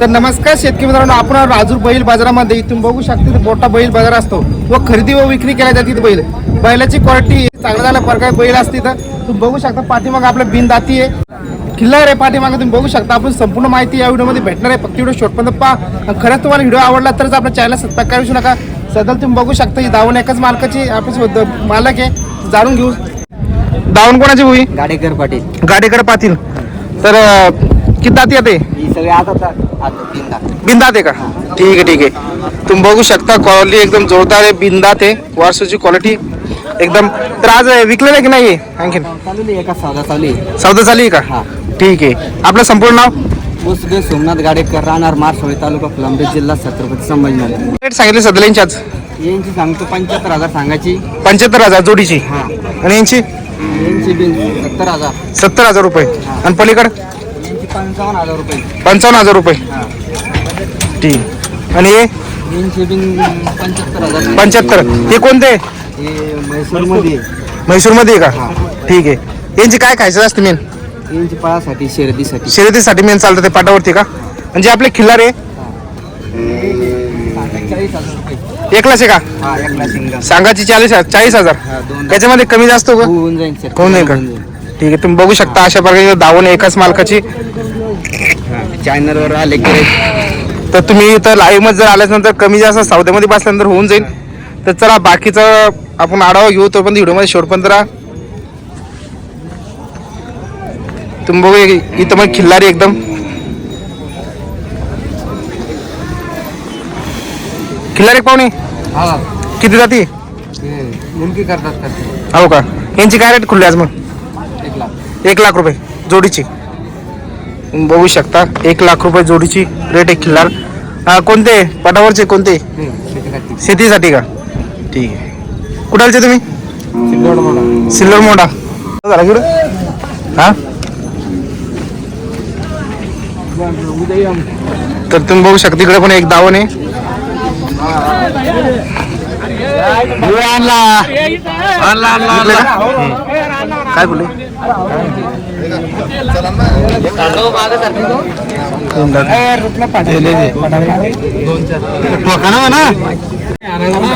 तर नमस्कार शेतकरी मित्रांनो आपण राजूर बैल बाजारामध्ये तुम्ही बघू शकता मोठा बैल बाजार असतो. व खरेदी व विक्री केल्या जाते बैल. बैलाची क्वालिटी चांगल्या चांगल्या प्रकारे बैल असते तर. तुम्ही बघू शकता पाठीमाग आपलं बिनदाती आहे. किल्ला आहे पाठीमागे तुम्ही बघू शकता. आपण संपूर्ण माहिती या व्हिडिओमध्ये भेटणार आहे. फक्त व्हिडिओ शॉर्टपर्यंत पहा. आणि खरंच तुम्हाला व्हिडिओ आवडला तरच आपल्या चॅनल सबस्क्राईब करू नका. सदल तुम्ही बघू शकता ही दावण एकाच मालकाची आपल्या मालक आहे. जाणून घेऊ. दावण कोणाची होई? गाडेकर पाटील. गाडीकडे पाहतील तर किती दाती येते? ही सगळे आता आता तीन दात बिंदात आहे का? ठीक आहे ठीक आहे. तुम्ही बघू शकता क्वालिटी एकदम जोरदार आहे बिंदात आहे. वारसूची क्वालिटी एकदम तर आज विकलेलं आहे की नाही? आणखीन. चालू एका चालू आहे. सौदा झाली आहे का? हा. ठीक आहे. आपलं संपूर्ण नाव? उसगे सोमनाथ गाडेकर राहणार मारसोळी तालुका फुलांब्री जिल्हा छत्रपती संभाजीनगर. रेट सांगितले सदल्यांची आज यांची सांगतो पंच्याहत्तर हजार सांगायची. पंच्याहत्तर हजार जोडीची. हा. आणि यांची? यांची बिन सत्तर हजार. सत्तर हजार रुपये. आणि पलीकडं? पंचावन्न हजार रुपये. पंचावन्न हजार रुपये. हा. ठीक. आणि हे? पंच्याहत्तर हजार. पंच्याहत्तर. हे कोणते? हे म्हैसूरमध्ये म्हैसूरमध्ये आहे का. ठीक आहे. यांची काय खायचं असतं मेन? यांची पळासाठी शर्यतीसाठी. शर्यतीसाठी मेन चालतं ते पाटावरती का? म्हणजे आपले खिल्लार आहे? चाळीस हजार रुपये. एकलाच आहे का? हा एकला सिंगल सांगाची चाळीस चाळीस हजार? हा दोन त्याच्यामध्ये कमी जास्त हो का होऊन जाईल सर. नाही का? ठीक आहे तुम्ही बघू शकता अशा प्रकारे दावण एकाच मालकाची. चॅनलवर आले की तर तुम्ही इथं लाईव्हमध्ये जर आल्यानंतर कमी जास्त सौद्यामध्ये बसल्यानंतर होऊन जाईल. तर चला बाकीचं आपण आढावा घेऊ तो पण व्हिडिओमध्ये शेवटपर्यंत राहा. तुम्ही बघू इथं पण खिल्लारी एकदम. खिल्लारी पाहुणे? किती जाती? करतात हो का? यांची काय रेट खुलली आज मग? एक लाख. एक लाख रुपये जोडीची. बघू शकता. एक लाख रुपये जोडीची रेट आहे खिल्लार कोणते? पटावरचे कोणते? शेतीसाठी का? ठीक आहे. कुठालचे तुम्ही? सिल्लोड मोडा. सिल्वर मोठा झाला की रे? हा? तर तुम्ही बघू शकता इकडे पण एक दावण आहे. काय बोलले?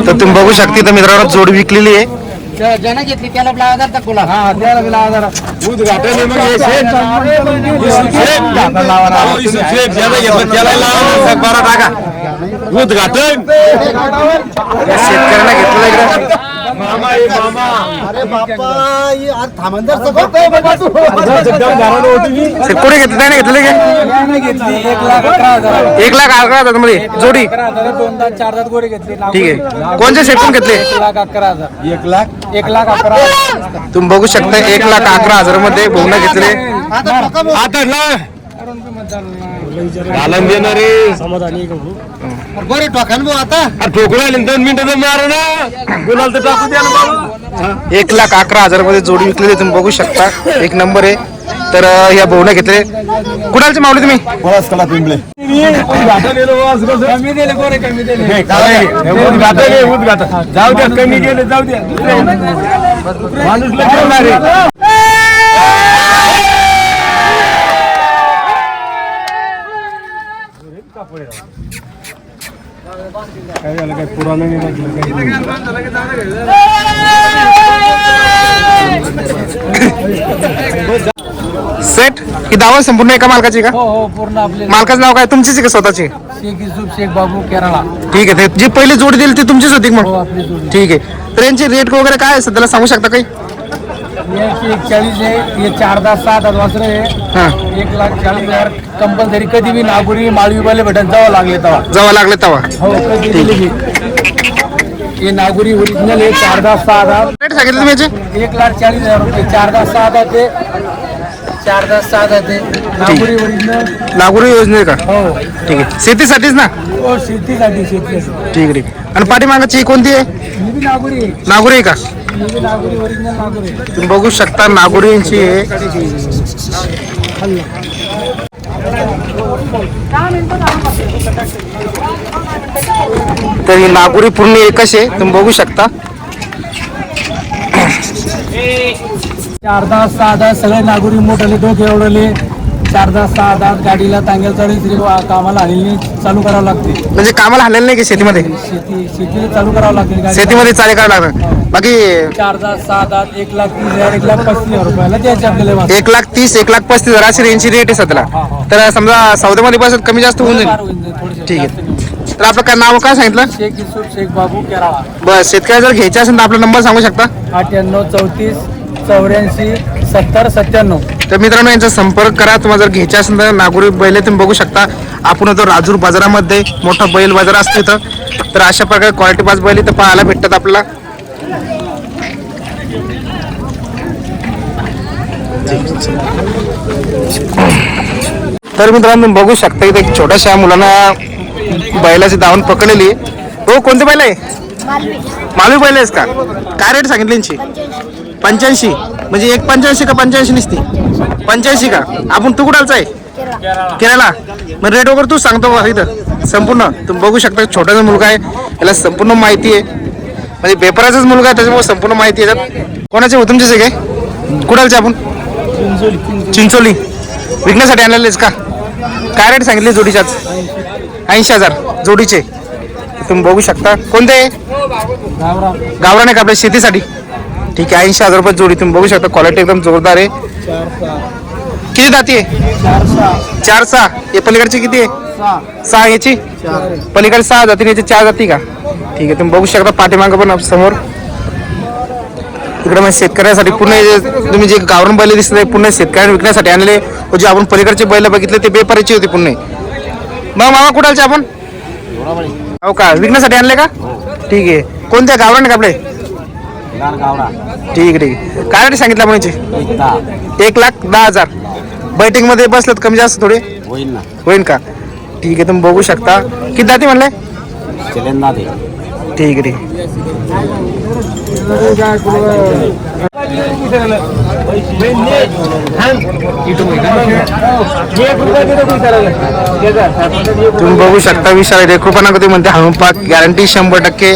तर तुम्ही बघू शकता इथं मित्रांनो जोड विकलेली आहे. ज्यानं घेतली त्याला हजार दाखवला हा त्याला हजार उद्घाटन. या शेतकऱ्यांना इकडे. से- कोणी घेतलं? नाही घेतलं का एक लाख अकरा हजार एक लाख अकरा हजारमध्ये जोडी. दोन दात चार दात गोरे घेतली. ठीक आहे. कोणते सेटून घेतले? एक लाख अकरा हजार. एक लाख? एक लाख अकरा हजार. तुम्ही बघू शकता एक लाख अकरा हजारमध्ये भोवना घेतले. आता घालून देणारे बरे टोकान भाऊ आता. ठोकून आले दोन मिनिटं तर मारा ना. गुलाल तर टाकू द्या ना एक लाख अकरा हजारमध्ये जोडी विकलेली तुम्ही बघू शकता. एक नंबर आहे. तर या भोवना घेतले. कुणालचे मावले तुम्ही? आहे, उद्घाटन. जाऊ द्या कमी गेले जाऊ द्या. माणूस काय झालं काय पुराणं नाही काही सेट? ही दावा संपूर्ण एका मालकाची का? हो हो पूर्ण आपले. मालकाचं नाव काय? तुमचीच आहे का स्वतःची? शेख युसुफ शेख बाबू केरळा ठीक आहे ते जी पहिली जोडी दिली ती तुमचीच होती का हो मग आपली जोडी. ठीक आहे. तर यांची रेट वगैरे काय आहे? सध्याला सांगू शकता काही? याची एक चाळीस आहे हे चार सहा दहा वासरे आहे. हा. एक लाख चाळीस हजार कंपल्सरी. कधी बी नागुरी माळवीवाले भेटत जावं लागले तेव्हा. जेव्हा लागले तेव्हा. हो कधी दिली बी हे नागुरी ओरिजिनल आहे चार दहा सहा हजार. रेट सांगितले तुम्ही याचे? एक लाख चाळीस हजार रुपये. चार दहा सहा हजार ते चार दहा सहा हजार ते. नागुरी ओरिजिनल नागुरी योजने का? हो. ठीक आहे. शेतीसाठीच ना? हो शेतीसाठी शेती ठीक आहे ठीक आहे. आणि पाठीमागाची कोणती आहे? मी बी नागुरी आहे. नागुरी आहे का? तुम्ही बघू शकता नागोरींची आहे तर ही नागुरी पूर्ण एकच आहे तुम्ही बघू शकता. चार दहा सहा दहा सगळे नागोरी मोठाले डोके एवढले चार दहा सहा दहा गाडीला तांगेल चढी श्री कामाला हल्ली चालू करावं लागते. म्हणजे कामाला हल्लेलं नाही की शेतीमध्ये? शेती शेतीला चालू करावं लागते गाडी शेतीमध्ये चाले करावं लागतं. बाकी चार दहा सहा दहा एक लाख तीस हजार एक लाख पस्तीस हजार रुपयाला द्यायचे आपल्याला. एक लाख तीस एक लाख पस्तीस हजार अशी रेंजची रेट आहे सध्याला हा, हा. तर समजा सौद्यामध्ये बसत कमी जास्त होऊन फार जाईल थोडेसे ठीक जास्त आहे नाही. तर आपलं काय नाव काय सांगितलं? शेख युसुफ शेख बाबू केराळा. बस शेतकरी जर घ्यायचे असेल तर आपला नंबर सांगू शकता? अठ्ठ्याण्णव चौतीस चौऱ्याऐंशी सत्तर सत्त्याण्णव. तर मित्रांनो यांचा संपर्क करा. तुम्हाला जर घ्यायचे असेल तर नागोरी बैल तुम्ही बघू शकता. आपण होतो राजूर बाजारामध्ये. मोठा बैल बाजार असतो इथं. तर अशा प्रकारे क्वालिटी पास बैल इथं पाहायला भेटतात आपल्याला. तर मित्रांनो तुम्ही बघू शकता इथे एक छोट्याशा मुलांना बैलाची धावून पकडलेली. हो कोणते बैल आहे? मालवी. मालवी बैल आहेस का? काय रेट सांगितली यांची? पंच्याऐंशी. म्हणजे एक पंच्याऐंशी का पंच्याऐंशी नसती? पंच्याऐंशी का? आपण तू कुठालचा आहे. केरळा केरळला मग रेट वगैरे तू सांगतो का इथं. संपूर्ण. तुम्ही बघू शकता छोटासा मुलगा आहे याला संपूर्ण माहिती आहे. म्हणजे पेपराचाच मुलगा आहे त्याच्यामुळे संपूर्ण माहिती आहे. कोणाचे हो तुमचे सगळे कुठालचे आपण? चिंचोली. विकण्यासाठी आणलेलेच का? काय रेट सांगितले जोडीच्याच ऐंशी हजार. जोडीचे. तुम्ही बघू शकता. कोणते? गावरान आहे का आपल्या शेतीसाठी? ठीक आहे ऐंशी हजार रुपये जोडी तुम्ही बघू शकता. क्वालिटी एकदम जोरदार आहे. किती जाती आहे? चार सहा. हे पलीकडची किती आहे? सहा याची? पलीकडे सहा जाती याची चार जाती का? ठीक आहे तुम्ही बघू शकता. पाठीमागं पण समोर. इकडे मग शेतकऱ्यासाठी पूर्ण तुम्ही जे गावरान बैल दिसते पूर्ण शेतकऱ्यांना विकण्यासाठी आणले. व जे आपण पलीकडचे बैल बघितले ते बेपारीचे होते पूर्ण. मग मामा कुठालचे आपण? हो का? विकण्यासाठी आणले का? ठीक आहे. कोणत्या गावरान आहे का आपले? ठीक ठीक काय रेट सांगितलं आपण याचे एक लाख दहा हजार. बैठकमध्ये बसलेत कमी जास्त थोडे? होईल ना. होईल का? ठीक आहे तुम्ही बघू शकता. किती जाती म्हणले? ठीक आहे ठीक. तुम्ही बघू शकता विशाल एक रुपया कधी म्हणते हळून पाक गॅरंटी शंभर टक्के.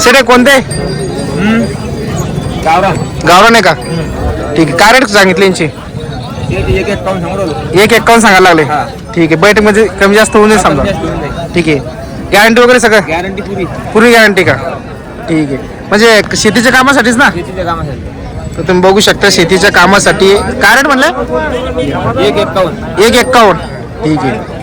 सेटे कोणते? गावरान. आहे का? ठीक आहे. काय रेट सांगितले यांची? एक एकावन्न सांगायला लागले. ठीक आहे. बैठक म्हणजे कमी जास्त होऊन जाईल समजा. ठीक आहे. गॅरंटी वगैरे सगळं? गॅरंटी पुरी. पूर्ण गॅरंटी का? ठीक आहे. म्हणजे शेतीच्या कामासाठीच ना? शेतीच्या कामासाठी. तर तुम्ही बघू शकता शेतीच्या कामासाठी. काय रेट म्हणलं? एक एक्कावन्न ठीक आहे.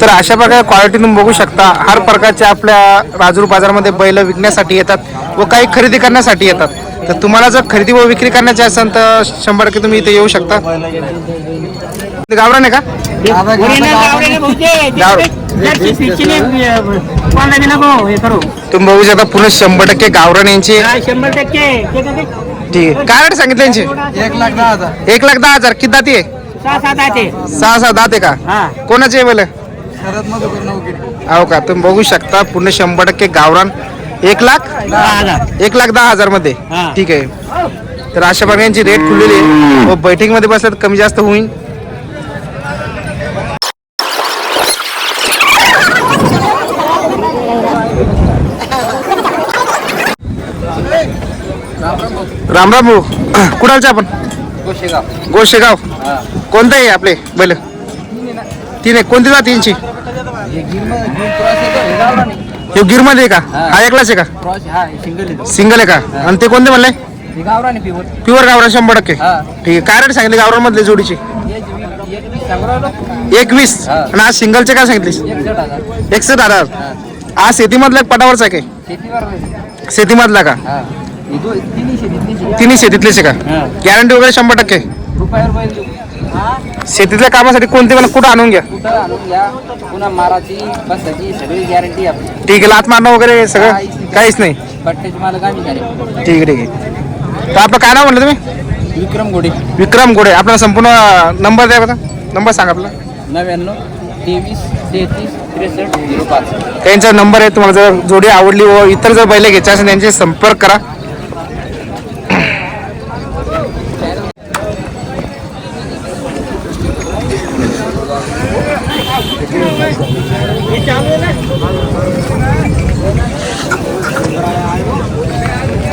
तर अशा प्रकारे क्वालिटी तुम्ही बघू शकता. हर प्रकारच्या आपल्या राजूर बाजारामध्ये बैल विकण्यासाठी येतात व काही खरेदी करण्यासाठी येतात. तर तुम्हाला जर खरेदी व विक्री करण्याची असेल तर शंभर टक्के तुम्ही इथे येऊ शकता. ते गावरान आहे का तुम्ही बघू शकता पूर्ण शंभर टक्के गावरान यांचे. शंभर टक्के. ठीक आहे काय रेट सांगितले यांचे? एक लाख दहा हजार. एक लाख दहा हजार. किती दाती आहे? सहा सात आहे सहा सहा दात आहे का? हा. कोणाचे आहे बैल? शरद मधुकर नवगिरी हो का? तुम्ही बघू शकता पूर्ण शंभर टक्के गावरान. एक लाख? दहा हजार. एक लाख दहा हजारमध्ये. हा. ठीक आहे. तर अशा प्रकारे यांची रेट खुललेली आहे. व बैठकमध्ये बसल्यात कमी जास्त होईल राम राम भाऊ. कुणालचे आपण? गोशेगाव. गोशेगाव. कोणतं आहे आपले बैल? तीन आहे कोणती जाती यांची? हे गिरमध्ये आहे का? हा. एकलाच आहे का? सिंगल आहे का? आणि ते कोणते म्हणले? प्युअर गावरान शंभर टक्के. ठीक आहे. काय रेट सांगितले गावरान मधले जोडीचे एकवीस. हा. आणि आज सिंगलचे काय सांगितले? एकसष्ट हजार. आज शेतीमधला एक पटावरचा आहे काय? शेतीमधला का? तिन्ही शेतीतलेच आहे का. गॅरंटी वगैरे शंभर टक्के? शेतीतल्या कामासाठी कोणते मला कुठं आणून घ्या. ठीक आहे लात मारणं वगैरे सगळं काहीच नाही. ठीक आहे ठीक आहे. तर आपलं काय नाव म्हणलं तुम्ही? विक्रम गोडे विक्रम गोडे आपला संपूर्ण नंबर द्या बघा. नंबर सांगा आपला. नव्याण्णव तेवीस तेहतीस त्रेसष्ट झिरो पाच. त्यांचा नंबर आहे तुम्हाला जर जोडी आवडली व इतर जर बैल घ्यायचे असेल त्यांचे संपर्क करा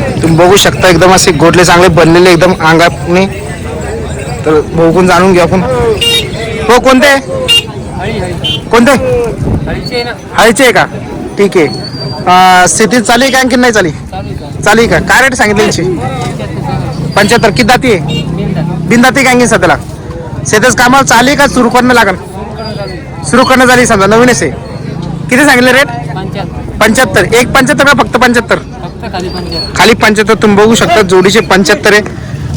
तुम्ही बघू शकता एकदम असे गोडले चांगले बनलेले एकदम अंगाने. तर बघून जाणून घेऊ आपण. हो कोणते? कोणते? हळीचे आहे का? ठीक आहे. शेतीत चाली का आणखी नाही चाली? चाली का? काय रेट सांगितले यांची? पंच्याहत्तर. किती दाती आहे? बिन दाती का आणखी सध्याला? शेतच कामाला चाली का सुरू करणं लागल सुरू करणं झाली समजा नवीनच आहे. किती सांगितले रेट पंच्याहत्तर. एक पंच्याहत्तर का फक्त पंच्याहत्तर? खाली पंच्याहत्तर तुम्ही बघू शकता जोडीचे पंच्याहत्तर आहे.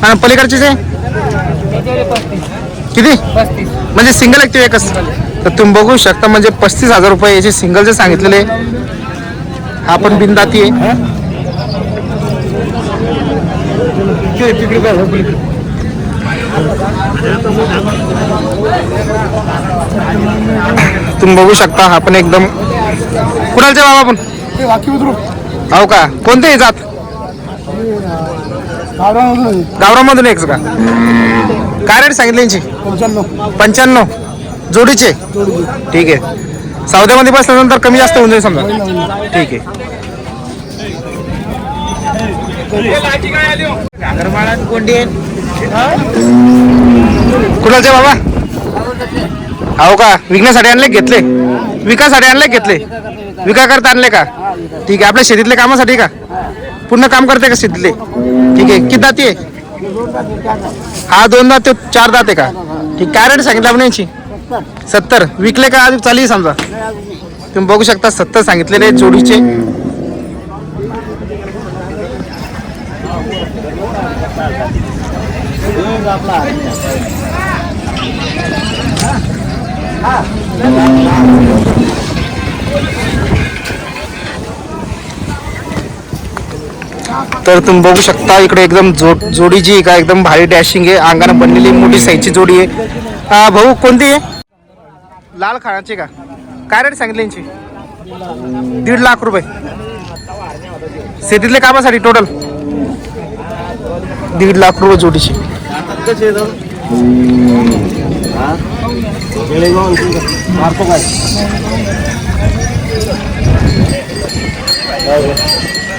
आणि पलीकडचेच आहे? किती? म्हणजे सिंगल ऐकतो एकच. तर तुम्ही बघू शकता म्हणजे पस्तीस हजार रुपये याचे सिंगलचे सांगितलेले हा पण बिनदाती आहे. तुम्ही बघू शकता हा पण एकदम कुणालचे बाबा आपण हो का? कोणते जात? गावरामधून एक का? काय रेट सांगितले यांची? पंच्याण्णव. जोडीचे? ठीक आहे. सौद्यामध्ये बसल्यानंतर कमी जास्त होऊन जाईल समजा. ठीक आहे. कुणालचे बाबा? हो का? विकण्यासाठी आणले घेतले? विकासाठी आणले घेतले? विका करता आणले का? ठीक आहे आपल्या शेतीतले कामासाठी का? पूर्ण काम करते का शेतीतले? ठीक आहे किती दाती आहे? हा दोन दात ते चार दात आहे का? ठीक काय रेट सांगितलं आपण यांची? सत्तर. विकले का अजून? चालली समजा. तुम्ही बघू शकता सत्तर सांगितलेले आहेत जोडीचे. तर तुम्ही बघू शकता इकडे एकदम जो जोडी जी का एकदम भारी डॅशिंग आहे अंगानं बनलेली मोठी साईजची जोडी आहे. भाऊ कोणती आहे? लाल खाण्याची का? काय रेट सांगितले यांची? दीड लाख रुपये. शेतीतले कामासाठी टोटल दीड लाख रुपये जोडीची.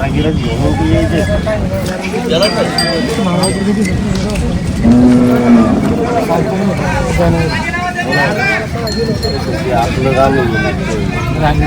कारागिरात घेऊन यायचे आपलं गाव रांगी